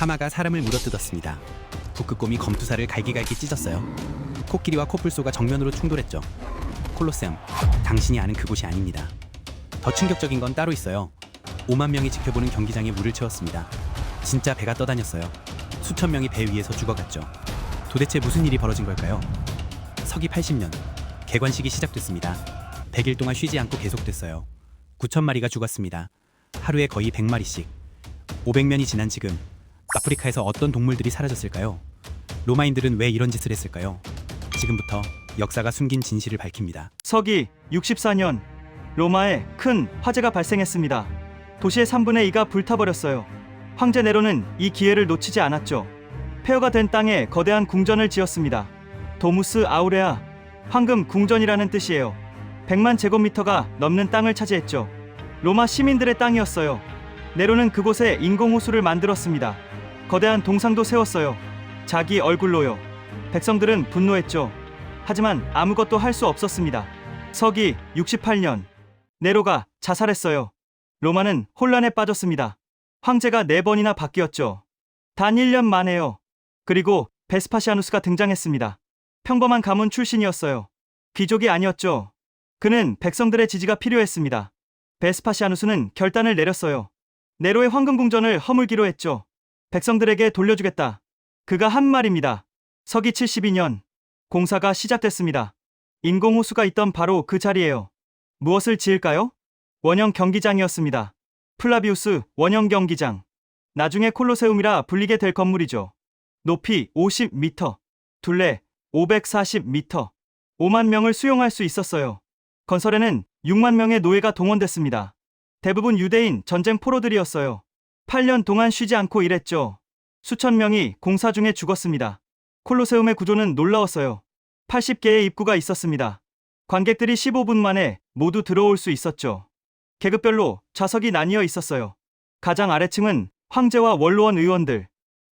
하마가 사람을 물어뜯었습니다. 북극곰이 검투사를 갈기갈기 찢었어요. 코끼리와 코뿔소가 정면으로 충돌했죠. 콜로세움, 당신이 아는 그곳이 아닙니다. 더 충격적인 건 따로 있어요. 5만 명이 지켜보는 경기장에 물을 채웠습니다. 진짜 배가 떠다녔어요. 수천 명이 배 위에서 죽어갔죠. 도대체 무슨 일이 벌어진 걸까요? 서기 80년 개관식이 시작됐습니다. 100일 동안 쉬지 않고 계속됐어요. 9천 마리가 죽었습니다. 하루에 거의 100마리씩. 500년이 지난 지금 아프리카에서 어떤 동물들이 사라졌을까요? 로마인들은 왜 이런 짓을 했을까요? 지금부터 역사가 숨긴 진실을 밝힙니다. 서기 64년 로마에 큰 화재가 발생했습니다. 도시의 3분의 2가 불타버렸어요. 황제 네로는 이 기회를 놓치지 않았죠. 폐허가 된 땅에 거대한 궁전을 지었습니다. 도무스 아우레아 황금 궁전이라는 뜻이에요. 100만 제곱미터가 넘는 땅을 차지했죠. 로마 시민들의 땅이었어요. 네로는 그곳에 인공호수를 만들었습니다. 거대한 동상도 세웠어요. 자기 얼굴로요. 백성들은 분노했죠. 하지만 아무것도 할 수 없었습니다. 서기 68년 네로가 자살했어요. 로마는 혼란에 빠졌습니다. 황제가 네 번이나 바뀌었죠. 단 1년 만에요. 그리고 베스파시아누스가 등장했습니다. 평범한 가문 출신이었어요. 귀족이 아니었죠. 그는 백성들의 지지가 필요했습니다. 베스파시아누스는 결단을 내렸어요. 네로의 황금궁전을 허물기로 했죠. 백성들에게 돌려주겠다. 그가 한 말입니다. 서기 72년 공사가 시작됐습니다. 인공호수가 있던 바로 그 자리예요. 무엇을 지을까요? 원형 경기장이었습니다. 플라비우스 원형 경기장. 나중에 콜로세움이라 불리게 될 건물이죠. 높이 50m, 둘레 540m, 5만 명을 수용할 수 있었어요. 건설에는 6만 명의 노예가 동원됐습니다. 대부분 유대인 전쟁 포로들이었어요. 8년 동안 쉬지 않고 일했죠. 수천 명이 공사 중에 죽었습니다. 콜로세움의 구조는 놀라웠어요. 80개의 입구가 있었습니다. 관객들이 15분 만에 모두 들어올 수 있었죠. 계급별로 좌석이 나뉘어 있었어요. 가장 아래층은 황제와 원로원 의원들,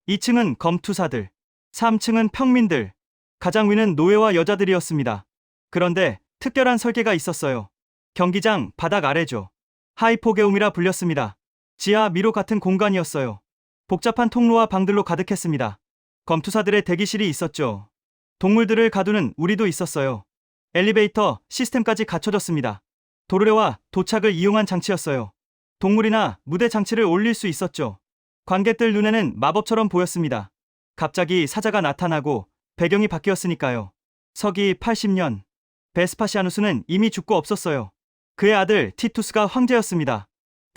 2층은 검투사들, 3층은 평민들, 가장 위는 노예와 여자들이었습니다. 그런데 특별한 설계가 있었어요. 경기장 바닥 아래죠. 하이포게움이라 불렸습니다. 지하 미로 같은 공간이었어요. 복잡한 통로와 방들로 가득했습니다. 검투사들의 대기실이 있었죠. 동물들을 가두는 우리도 있었어요. 엘리베이터 시스템까지 갖춰졌습니다. 도르래와 도착을 이용한 장치였어요. 동물이나 무대 장치를 올릴 수 있었죠. 관객들 눈에는 마법처럼 보였습니다. 갑자기 사자가 나타나고 배경이 바뀌었으니까요. 서기 80년 베스파시아누스는 이미 죽고 없었어요. 그의 아들 티투스가 황제였습니다.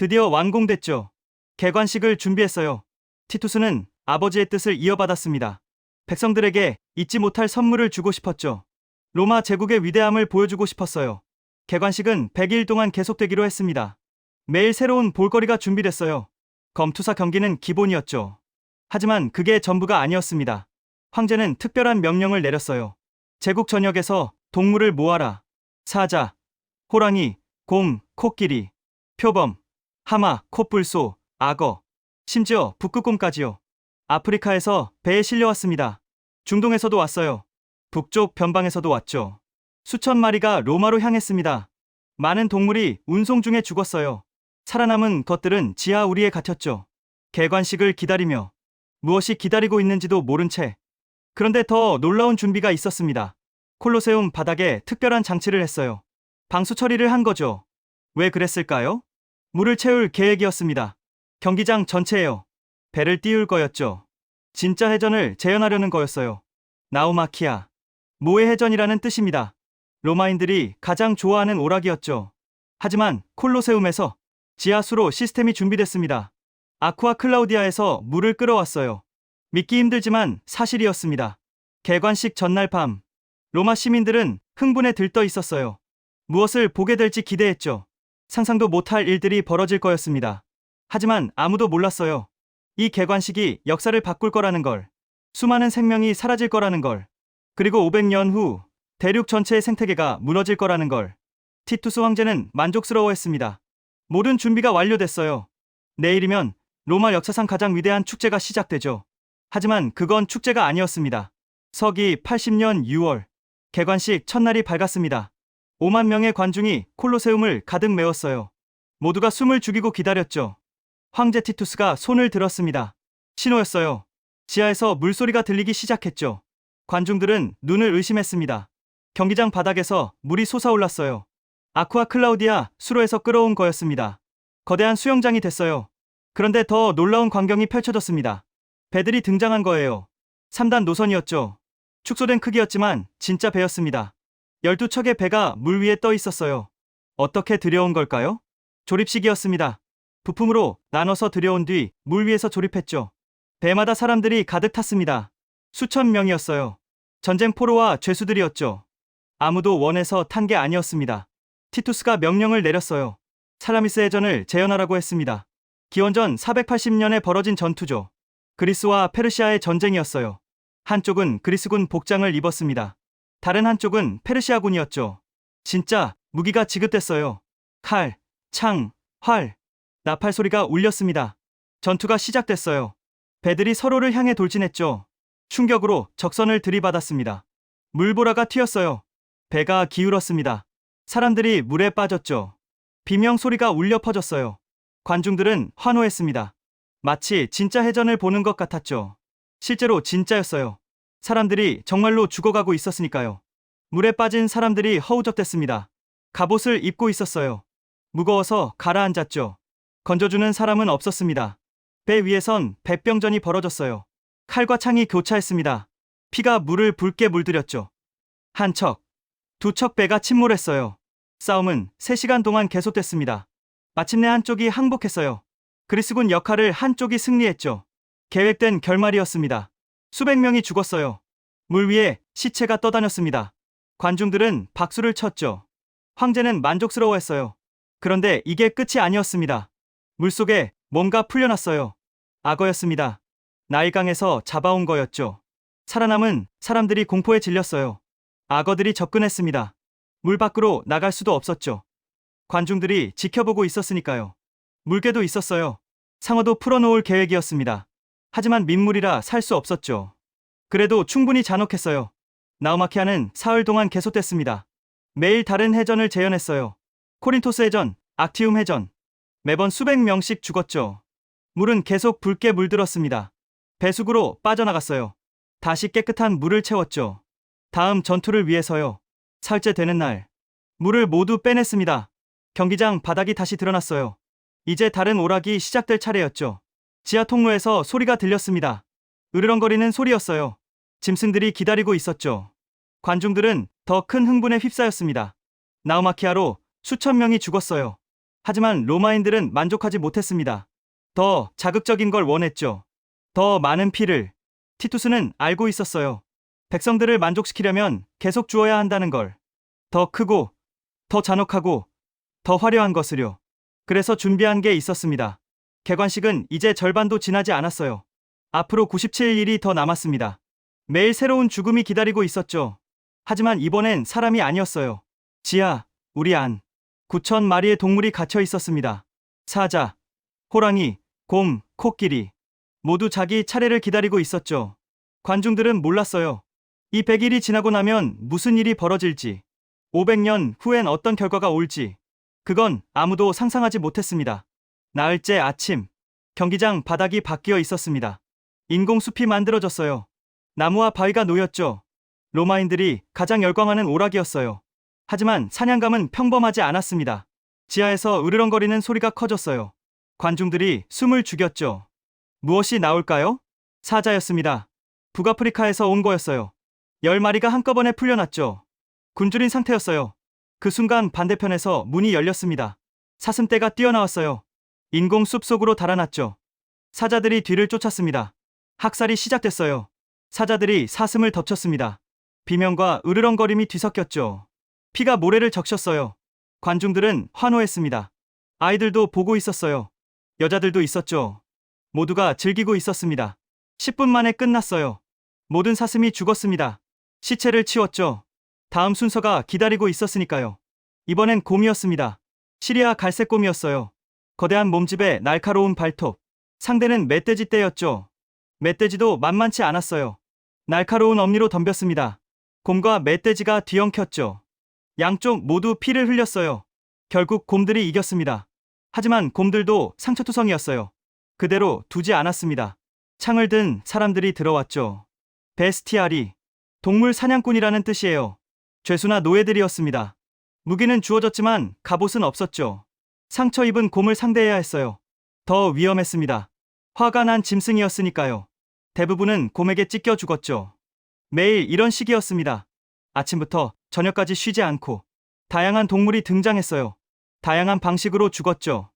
드디어 완공됐죠. 개관식을 준비했어요. 티투스는 아버지의 뜻을 이어받았습니다. 백성들에게 잊지 못할 선물을 주고 싶었죠. 로마 제국의 위대함을 보여주고 싶었어요. 개관식은 100일 동안 계속되기로 했습니다. 매일 새로운 볼거리가 준비됐어요. 검투사 경기는 기본이었죠. 하지만 그게 전부가 아니었습니다. 황제는 특별한 명령을 내렸어요. 제국 전역에서 동물을 모아라. 사자, 호랑이, 곰, 코끼리, 표범, 하마, 코뿔소, 악어, 심지어 북극곰까지요. 아프리카에서 배에 실려왔습니다. 중동에서도 왔어요. 북쪽 변방에서도 왔죠. 수천 마리가 로마로 향했습니다. 많은 동물이 운송 중에 죽었어요. 살아남은 것들은 지하 우리에 갇혔죠. 개관식을 기다리며 무엇이 기다리고 있는지도 모른 채. 그런데 더 놀라운 준비가 있었습니다. 콜로세움 바닥에 특별한 장치를 했어요. 방수 처리를 한 거죠. 왜 그랬을까요? 물을 채울 계획이었습니다. 경기장 전체에요. 배를 띄울 거였죠. 진짜 해전을 재현하려는 거였어요. 나우마키아. 모의 해전이라는 뜻입니다. 로마인들이 가장 좋아하는 오락이었죠. 하지만 콜로세움에서 지하수로 시스템이 준비됐습니다. 아쿠아 클라우디아에서 물을 끌어왔어요. 믿기 힘들지만 사실이었습니다. 개관식 전날 밤, 로마 시민들은 흥분에 들떠 있었어요. 무엇을 보게 될지 기대했죠. 상상도 못할 일들이 벌어질 거였습니다. 하지만 아무도 몰랐어요. 이 개관식이 역사를 바꿀 거라는 걸, 수많은 생명이 사라질 거라는 걸, 그리고 500년 후 대륙 전체의 생태계가 무너질 거라는 걸. 티투스 황제는 만족스러워했습니다. 모든 준비가 완료됐어요. 내일이면 로마 역사상 가장 위대한 축제가 시작되죠. 하지만 그건 축제가 아니었습니다. 서기 80년 6월, 개관식 첫날이 밝았습니다. 5만 명의 관중이 콜로세움을 가득 메웠어요. 모두가 숨을 죽이고 기다렸죠. 황제 티투스가 손을 들었습니다. 신호였어요. 지하에서 물소리가 들리기 시작했죠. 관중들은 눈을 의심했습니다. 경기장 바닥에서 물이 솟아올랐어요. 아쿠아 클라우디아 수로에서 끌어온 거였습니다. 거대한 수영장이 됐어요. 그런데 더 놀라운 광경이 펼쳐졌습니다. 배들이 등장한 거예요. 3단 노선이었죠. 축소된 크기였지만 진짜 배였습니다. 12척의 배가 물 위에 떠 있었어요. 어떻게 들여온 걸까요? 조립식이었습니다. 부품으로 나눠서 들여온 뒤 물 위에서 조립했죠. 배마다 사람들이 가득 탔습니다. 수천 명이었어요. 전쟁 포로와 죄수들이었죠. 아무도 원해서 탄 게 아니었습니다. 티투스가 명령을 내렸어요. 사라미스 해전을 재현하라고 했습니다. 기원전 480년에 벌어진 전투죠. 그리스와 페르시아의 전쟁이었어요. 한쪽은 그리스군 복장을 입었습니다. 다른 한쪽은 페르시아군이었죠. 진짜 무기가 지긋댔어요. 칼, 창, 활, 나팔 소리가 울렸습니다. 전투가 시작됐어요. 배들이 서로를 향해 돌진했죠. 충격으로 적선을 들이받았습니다. 물보라가 튀었어요. 배가 기울었습니다. 사람들이 물에 빠졌죠. 비명 소리가 울려 퍼졌어요. 관중들은 환호했습니다. 마치 진짜 해전을 보는 것 같았죠. 실제로 진짜였어요. 사람들이 정말로 죽어가고 있었으니까요. 물에 빠진 사람들이 허우적댔습니다. 갑옷을 입고 있었어요. 무거워서 가라앉았죠. 건져주는 사람은 없었습니다. 배 위에선 백병전이 벌어졌어요. 칼과 창이 교차했습니다. 피가 물을 붉게 물들였죠. 한 척, 두 척 배가 침몰했어요. 싸움은 3시간 동안 계속됐습니다. 마침내 한쪽이 항복했어요. 그리스군 역할을 한쪽이 승리했죠. 계획된 결말이었습니다. 수백 명이 죽었어요. 물 위에 시체가 떠다녔습니다. 관중들은 박수를 쳤죠. 황제는 만족스러워했어요. 그런데 이게 끝이 아니었습니다. 물속에 뭔가 풀려났어요. 악어였습니다. 나일강에서 잡아온 거였죠. 살아남은 사람들이 공포에 질렸어요. 악어들이 접근했습니다. 물 밖으로 나갈 수도 없었죠. 관중들이 지켜보고 있었으니까요. 물개도 있었어요. 상어도 풀어놓을 계획이었습니다. 하지만 민물이라 살 수 없었죠. 그래도 충분히 잔혹했어요. 나우마키아는 사흘 동안 계속됐습니다. 매일 다른 해전을 재현했어요. 코린토스 해전, 악티움 해전. 매번 수백 명씩 죽었죠. 물은 계속 붉게 물들었습니다. 배수구로 빠져나갔어요. 다시 깨끗한 물을 채웠죠. 다음 전투를 위해서요. 사흘째 되는 날. 물을 모두 빼냈습니다. 경기장 바닥이 다시 드러났어요. 이제 다른 오락이 시작될 차례였죠. 지하 통로에서 소리가 들렸습니다. 으르렁거리는 소리였어요. 짐승들이 기다리고 있었죠. 관중들은 더 큰 흥분에 휩싸였습니다. 나우마키아로 수천 명이 죽었어요. 하지만 로마인들은 만족하지 못했습니다. 더 자극적인 걸 원했죠. 더 많은 피를. 티투스는 알고 있었어요. 백성들을 만족시키려면 계속 주어야 한다는 걸. 더 크고, 더 잔혹하고, 더 화려한 것을요. 그래서 준비한 게 있었습니다. 개관식은 이제 절반도 지나지 않았어요. 앞으로 97일이 더 남았습니다. 매일 새로운 죽음이 기다리고 있었죠. 하지만 이번엔 사람이 아니었어요. 지하, 우리 안. 9천 마리의 동물이 갇혀 있었습니다. 사자, 호랑이, 곰, 코끼리. 모두 자기 차례를 기다리고 있었죠. 관중들은 몰랐어요. 이 100일이 지나고 나면 무슨 일이 벌어질지, 500년 후엔 어떤 결과가 올지, 그건 아무도 상상하지 못했습니다. 나흘째 아침, 경기장 바닥이 바뀌어 있었습니다. 인공숲이 만들어졌어요. 나무와 바위가 놓였죠. 로마인들이 가장 열광하는 오락이었어요. 하지만 사냥감은 평범하지 않았습니다. 지하에서 으르렁거리는 소리가 커졌어요. 관중들이 숨을 죽였죠. 무엇이 나올까요? 사자였습니다. 북아프리카에서 온 거였어요. 열 마리가 한꺼번에 풀려났죠. 굶주린 상태였어요. 그 순간 반대편에서 문이 열렸습니다. 사슴떼가 뛰어나왔어요. 인공 숲 속으로 달아났죠. 사자들이 뒤를 쫓았습니다. 학살이 시작됐어요. 사자들이 사슴을 덮쳤습니다. 비명과 으르렁거림이 뒤섞였죠. 피가 모래를 적셨어요. 관중들은 환호했습니다. 아이들도 보고 있었어요. 여자들도 있었죠. 모두가 즐기고 있었습니다. 10분 만에 끝났어요. 모든 사슴이 죽었습니다. 시체를 치웠죠. 다음 순서가 기다리고 있었으니까요. 이번엔 곰이었습니다. 시리아 갈색 곰이었어요. 거대한 몸집에 날카로운 발톱. 상대는 멧돼지 떼였죠. 멧돼지도 만만치 않았어요. 날카로운 엄니로 덤볐습니다. 곰과 멧돼지가 뒤엉켰죠. 양쪽 모두 피를 흘렸어요. 결국 곰들이 이겼습니다. 하지만 곰들도 상처투성이었어요. 그대로 두지 않았습니다. 창을 든 사람들이 들어왔죠. 베스티아리. 동물 사냥꾼이라는 뜻이에요. 죄수나 노예들이었습니다. 무기는 주어졌지만 갑옷은 없었죠. 상처 입은 곰을 상대해야 했어요. 더 위험했습니다. 화가 난 짐승이었으니까요. 대부분은 곰에게 찢겨 죽었죠. 매일 이런 시기였습니다. 아침부터 저녁까지 쉬지 않고 다양한 동물이 등장했어요. 다양한 방식으로 죽었죠.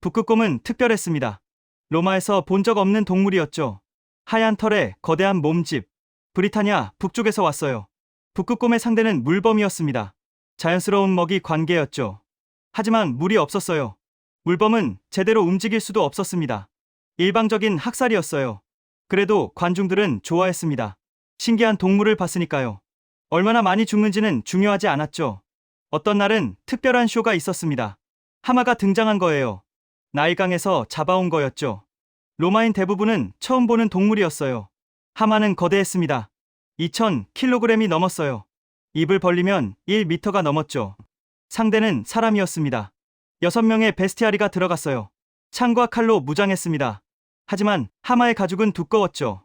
북극곰은 특별했습니다. 로마에서 본 적 없는 동물이었죠. 하얀 털에 거대한 몸집. 브리타니아 북쪽에서 왔어요. 북극곰의 상대는 물범이었습니다. 자연스러운 먹이 관계였죠. 하지만 물이 없었어요. 물범은 제대로 움직일 수도 없었습니다. 일방적인 학살이었어요. 그래도 관중들은 좋아했습니다. 신기한 동물을 봤으니까요. 얼마나 많이 죽는지는 중요하지 않았죠. 어떤 날은 특별한 쇼가 있었습니다. 하마가 등장한 거예요. 나일강에서 잡아온 거였죠. 로마인 대부분은 처음 보는 동물이었어요. 하마는 거대했습니다. 2,000kg이 넘었어요. 입을 벌리면 1m가 넘었죠. 상대는 사람이었습니다. 6명의 베스티아리가 들어갔어요. 창과 칼로 무장했습니다. 하지만 하마의 가죽은 두꺼웠죠.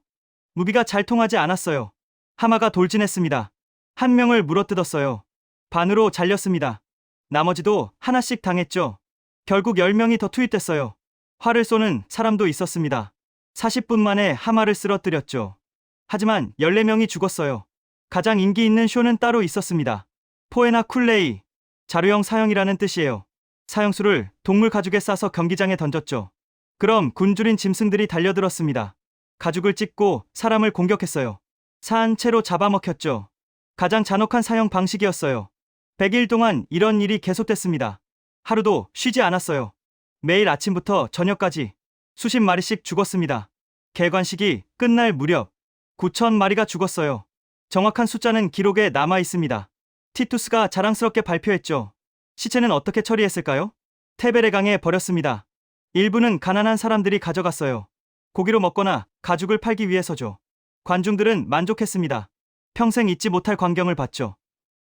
무기가 잘 통하지 않았어요. 하마가 돌진했습니다. 한 명을 물어뜯었어요. 반으로 잘렸습니다. 나머지도 하나씩 당했죠. 결국 10명이 더 투입됐어요. 활을 쏘는 사람도 있었습니다. 40분 만에 하마를 쓰러뜨렸죠. 하지만 14명이 죽었어요. 가장 인기 있는 쇼는 따로 있었습니다. 포에나 쿨레이. 자료형 사형이라는 뜻이에요. 사형수를 동물 가죽에 싸서 경기장에 던졌죠. 그럼 굶주린 짐승들이 달려들었습니다. 가죽을 찢고 사람을 공격했어요. 사한 채로 잡아먹혔죠. 가장 잔혹한 사형 방식이었어요. 100일 동안 이런 일이 계속됐습니다. 하루도 쉬지 않았어요. 매일 아침부터 저녁까지 수십 마리씩 죽었습니다. 개관식이 끝날 무렵 9천 마리가 죽었어요. 정확한 숫자는 기록에 남아 있습니다. 티투스가 자랑스럽게 발표했죠. 시체는 어떻게 처리했을까요? 테베레 강에 버렸습니다. 일부는 가난한 사람들이 가져갔어요. 고기로 먹거나 가죽을 팔기 위해서죠. 관중들은 만족했습니다. 평생 잊지 못할 광경을 봤죠.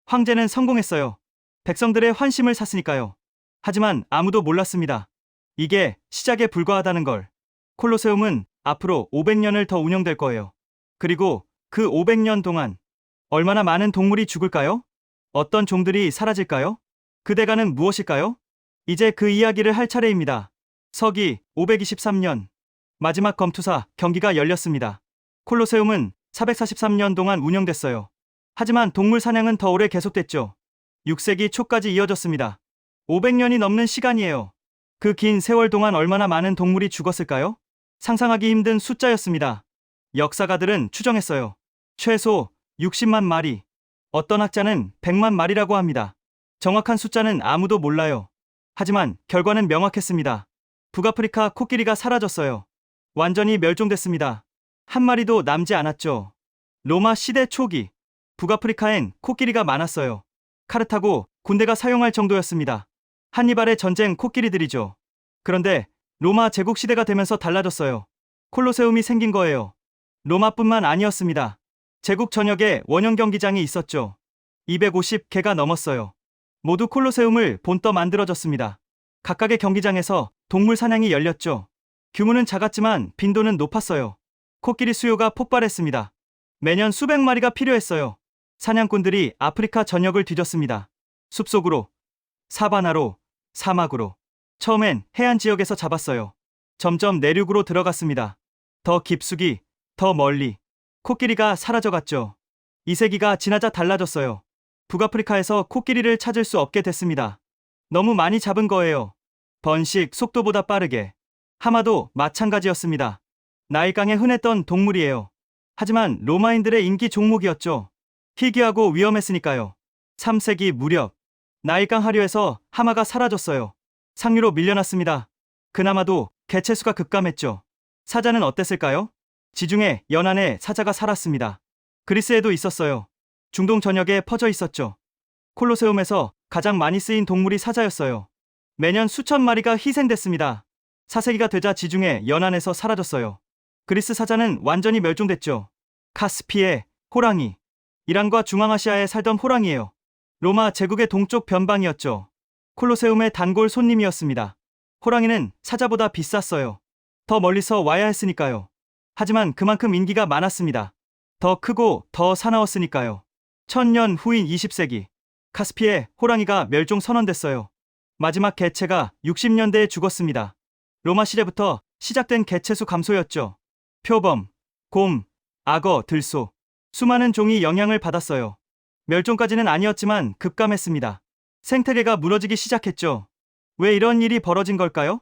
황제는 성공했어요. 백성들의 환심을 샀으니까요. 하지만 아무도 몰랐습니다. 이게 시작에 불과하다는 걸. 콜로세움은 앞으로 500년을 더 운영될 거예요. 그리고 그 500년 동안 얼마나 많은 동물이 죽을까요? 어떤 종들이 사라질까요? 그 대가는 무엇일까요? 이제 그 이야기를 할 차례입니다. 서기 523년 마지막 검투사 경기가 열렸습니다. 콜로세움은 443년 동안 운영됐어요. 하지만 동물 사냥은 더 오래 계속됐죠. 6세기 초까지 이어졌습니다. 500년이 넘는 시간이에요. 그 긴 세월 동안 얼마나 많은 동물이 죽었을까요? 상상하기 힘든 숫자였습니다. 역사가들은 추정했어요. 최소 60만 마리. 어떤 학자는 100만 마리라고 합니다. 정확한 숫자는 아무도 몰라요. 하지만 결과는 명확했습니다. 북아프리카 코끼리가 사라졌어요. 완전히 멸종됐습니다. 한 마리도 남지 않았죠. 로마 시대 초기, 북아프리카엔 코끼리가 많았어요. 카르타고 군대가 사용할 정도였습니다. 한니발의 전쟁 코끼리들이죠. 그런데 로마 제국 시대가 되면서 달라졌어요. 콜로세움이 생긴 거예요. 로마뿐만 아니었습니다. 제국 전역에 원형 경기장이 있었죠. 250개가 넘었어요. 모두 콜로세움을 본떠 만들어졌습니다. 각각의 경기장에서 동물 사냥이 열렸죠. 규모는 작았지만 빈도는 높았어요. 코끼리 수요가 폭발했습니다. 매년 수백 마리가 필요했어요. 사냥꾼들이 아프리카 전역을 뒤졌습니다. 숲속으로, 사바나로, 사막으로. 처음엔 해안 지역에서 잡았어요. 점점 내륙으로 들어갔습니다. 더 깊숙이, 더 멀리. 코끼리가 사라져갔죠. 이 세기가 지나자 달라졌어요. 북아프리카에서 코끼리를 찾을 수 없게 됐습니다. 너무 많이 잡은 거예요. 번식 속도보다 빠르게. 하마도 마찬가지였습니다. 나일강에 흔했던 동물이에요. 하지만 로마인들의 인기 종목이었죠. 희귀하고 위험했으니까요. 3세기 무렵 나일강 하류에서 하마가 사라졌어요. 상류로 밀려났습니다. 그나마도 개체수가 급감했죠. 사자는 어땠을까요? 지중해 연안에 사자가 살았습니다. 그리스에도 있었어요. 중동 전역에 퍼져 있었죠. 콜로세움에서 가장 많이 쓰인 동물이 사자였어요. 매년 수천 마리가 희생됐습니다. 4세기가 되자 지중해 연안에서 사라졌어요. 그리스 사자는 완전히 멸종됐죠. 카스피해, 호랑이. 이란과 중앙아시아에 살던 호랑이에요. 로마 제국의 동쪽 변방이었죠. 콜로세움의 단골 손님이었습니다. 호랑이는 사자보다 비쌌어요. 더 멀리서 와야 했으니까요. 하지만 그만큼 인기가 많았습니다. 더 크고 더 사나웠으니까요. 천년 후인 20세기 카스피에 호랑이가 멸종 선언됐어요. 마지막 개체가 60년대에 죽었습니다. 로마 시대부터 시작된 개체수 감소였죠. 표범, 곰, 악어, 들소 수많은 종이 영향을 받았어요. 멸종까지는 아니었지만 급감했습니다. 생태계가 무너지기 시작했죠. 왜 이런 일이 벌어진 걸까요?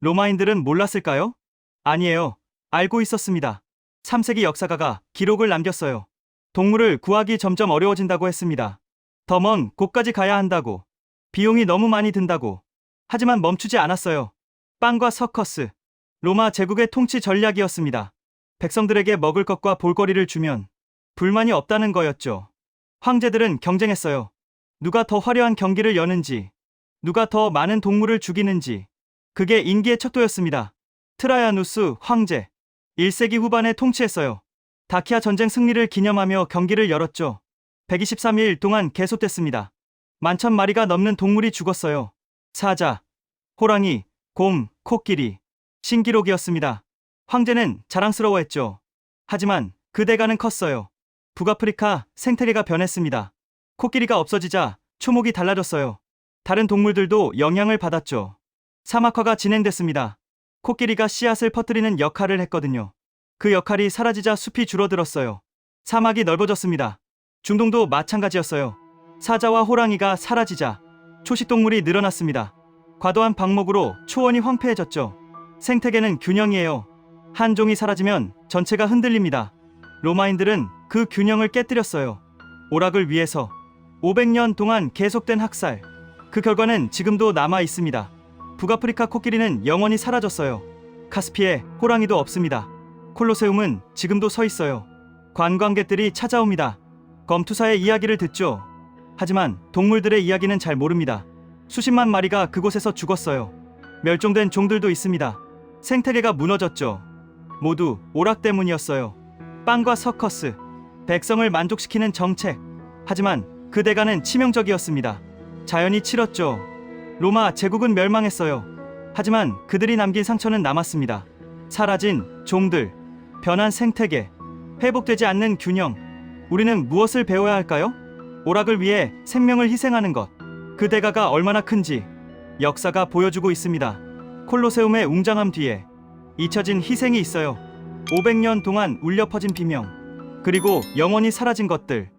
로마인들은 몰랐을까요? 아니에요. 알고 있었습니다. 3세기 역사가가 기록을 남겼어요. 동물을 구하기 점점 어려워진다고 했습니다. 더 먼 곳까지 가야 한다고. 비용이 너무 많이 든다고. 하지만 멈추지 않았어요. 빵과 서커스. 로마 제국의 통치 전략이었습니다. 백성들에게 먹을 것과 볼거리를 주면 불만이 없다는 거였죠. 황제들은 경쟁했어요. 누가 더 화려한 경기를 여는지, 누가 더 많은 동물을 죽이는지. 그게 인기의 척도였습니다. 트라야누스 황제. 1세기 후반에 통치했어요. 다키아 전쟁 승리를 기념하며 경기를 열었죠. 123일 동안 계속됐습니다. 만천 마리가 넘는 동물이 죽었어요. 사자, 호랑이, 곰, 코끼리. 신기록이었습니다. 황제는 자랑스러워했죠. 하지만 그 대가는 컸어요. 북아프리카 생태계가 변했습니다. 코끼리가 없어지자 초목이 달라졌어요. 다른 동물들도 영향을 받았죠. 사막화가 진행됐습니다. 코끼리가 씨앗을 퍼뜨리는 역할을 했거든요. 그 역할이 사라지자 숲이 줄어들었어요. 사막이 넓어졌습니다. 중동도 마찬가지였어요. 사자와 호랑이가 사라지자 초식동물이 늘어났습니다. 과도한 방목으로 초원이 황폐해졌죠. 생태계는 균형이에요. 한 종이 사라지면 전체가 흔들립니다. 로마인들은 그 균형을 깨뜨렸어요. 오락을 위해서 500년 동안 계속된 학살. 그 결과는 지금도 남아 있습니다. 북아프리카 코끼리는 영원히 사라졌어요. 카스피에 호랑이도 없습니다. 콜로세움은 지금도 서 있어요. 관광객들이 찾아옵니다. 검투사의 이야기를 듣죠. 하지만 동물들의 이야기는 잘 모릅니다. 수십만 마리가 그곳에서 죽었어요. 멸종된 종들도 있습니다. 생태계가 무너졌죠. 모두 오락 때문이었어요. 빵과 서커스, 백성을 만족시키는 정책. 하지만 그 대가는 치명적이었습니다. 자연이 치렀죠. 로마 제국은 멸망했어요. 하지만 그들이 남긴 상처는 남았습니다. 사라진 종들, 변한 생태계, 회복되지 않는 균형. 우리는 무엇을 배워야 할까요? 오락을 위해 생명을 희생하는 것. 그 대가가 얼마나 큰지 역사가 보여주고 있습니다. 콜로세움의 웅장함 뒤에 잊혀진 희생이 있어요. 500년 동안 울려 퍼진 비명, 그리고 영원히 사라진 것들.